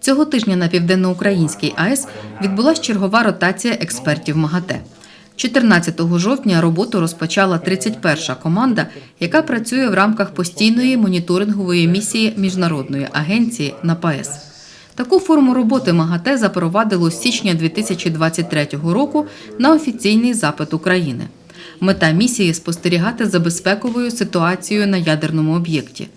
Цього тижня на південноукраїнській АЕС відбулася чергова ротація експертів МАГАТЕ. 14 жовтня роботу розпочала 31-ша команда, яка працює в рамках постійної моніторингової місії Міжнародної агенції на ПАЕС. Таку форму роботи МАГАТЕ запровадило з січня 2023 року на офіційний запит України. Мета місії спостерігати за безпековою ситуацією на ядерному об'єкті.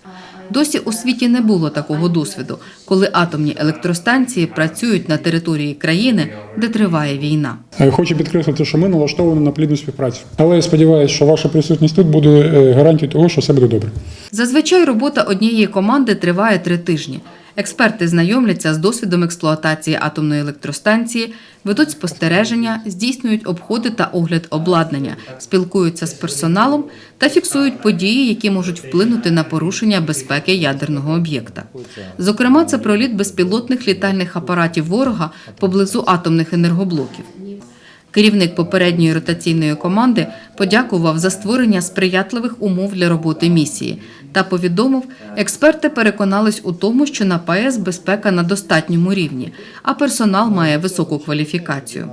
Досі у світі не було такого досвіду, коли атомні електростанції працюють на території країни, де триває війна. Е, Хочу підкреслити, що ми налаштовані на плідну співпрацю. Але я сподіваюся, що ваша присутність тут буде е, гарантією того, що все буде добре. Зазвичай робота однієї команди триває три тижні. Експерти знайомляться з досвідом експлуатації атомної електростанції, ведуть спостереження, здійснюють обходи та огляд обладнання, спілкуються з персоналом та фіксують події, які можуть вплинути на порушення безпеки ядерного об'єкта. Зокрема, це проліт безпілотних літальних апаратів ворога поблизу атомних енергоблоків. Керівник попередньої ротаційної команди подякував за створення сприятливих умов для роботи місії та повідомив, експерти переконались у тому, що на ПАЕС безпека на достатньому рівні, а персонал має високу кваліфікацію.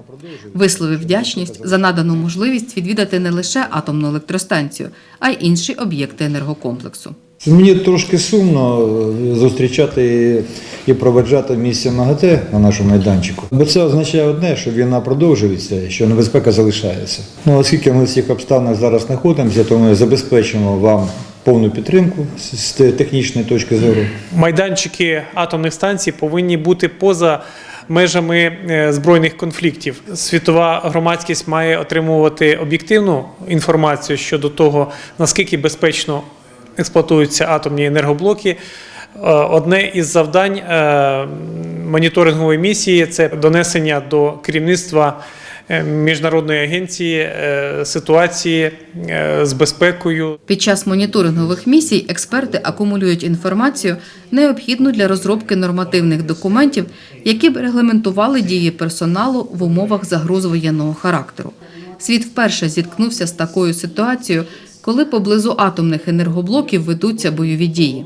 Висловив вдячність за надану можливість відвідати не лише атомну електростанцію, а й інші об'єкти енергокомплексу. Мені трошки сумно е, зустрічати і проведжати місія МАГАТЕ на нашому майданчику. Бо це означає одне, що війна продовжується, що небезпека залишається. Ну, оскільки ми в цих обставинах зараз знаходимося, то ми забезпечимо вам повну підтримку з з технічної точки зору. майданчики атомних станцій повинні бути поза межами е, збройних конфліктів. Світова громадськість має отримувати об'єктивну інформацію щодо того, наскільки безпечно експлуатуються атомні енергоблоки. Е, Одне із завдань е, моніторингової місії це донесення до керівництва е, міжнародної агенції ситуації з безпекою Під час моніторингових місій експерти акумулюють інформацію, необхідну для розробки нормативних документів, які б регламентували дії персоналу в умовах загроз воєнного характеру. Світ вперше зіткнувся з такою ситуацією, коли поблизу атомних енергоблоків ведуться бойові дії.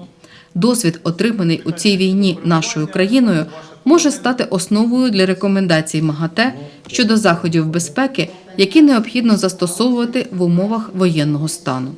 Досвід, отриманий у цій війні нашою країною, може стати основою для рекомендацій МАГАТЕ щодо заходів безпеки, які необхідно застосовувати в умовах воєнного стану.